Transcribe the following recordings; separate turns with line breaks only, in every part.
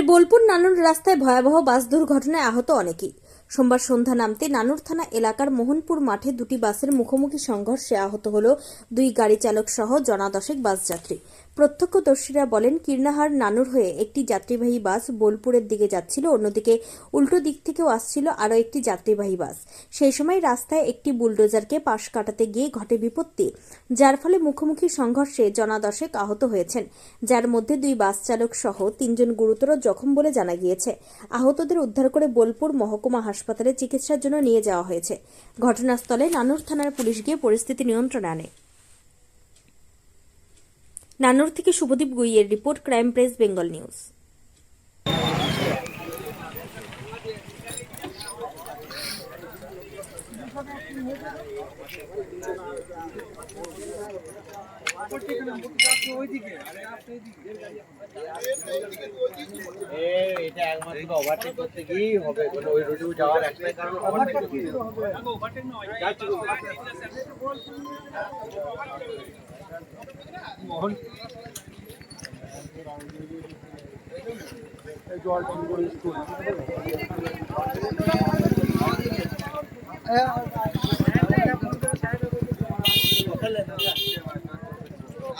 বোলপুর নানুর রাস্তায় ভয়াবহ বাস দুর্ঘটনায় আহত অনেকেই। সোমবার সন্ধ্যা নামতে নানুর থানা এলাকার মোহনপুর মাঠে দুটি বাসের মুখোমুখি সংঘর্ষে আহত হল দুই গাড়ি চালক সহ জনাদশেক বাস যাত্রী। প্রত্যক্ষদর্শীরা বলেন, কীর্ণাহার নানুর হয়ে একটি যাত্রীবাহী বাস বোলপুরের দিকে যাচ্ছিল, অন্যদিকে উল্টো দিক থেকেও আসছিল আরও একটি যাত্রীবাহী বাস। সেই সময় রাস্তায় একটি বুলডোজারকে পাশ কাটাতে গিয়ে ঘটে বিপত্তি, যার ফলে মুখোমুখি সংঘর্ষে জনাদশেক আহত হয়েছেন। যার মধ্যে দুই বাস চালক সহ তিনজন গুরুতর জখম বলে জানা গিয়েছে। আহতদের উদ্ধার করে বোলপুর মহকুমা হাসপাতালে চিকিৎসার জন্য নিয়ে যাওয়া হয়েছে। ঘটনাস্থলে নানুর থানার পুলিশ গিয়ে পরিস্থিতি নিয়ন্ত্রণে আনে। নানুর থেকে Subhadip গুইয়ের report, crime press, Bengal
news. এটা একমাত্র ওভারটেক করতে গিয়েই হবে মানে ওই রোডে যাওয়ার একটাই কারণ ওভারটেক করতে হবে। আমিও ফেসবুক করে ফেসবুক করে ওটা লাইভ হয়ে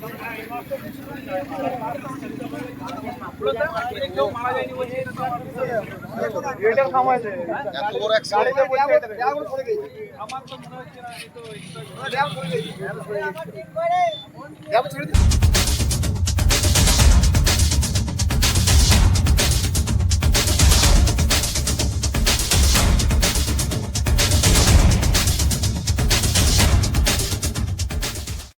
না কিছু বলবেন স্যার তারপরে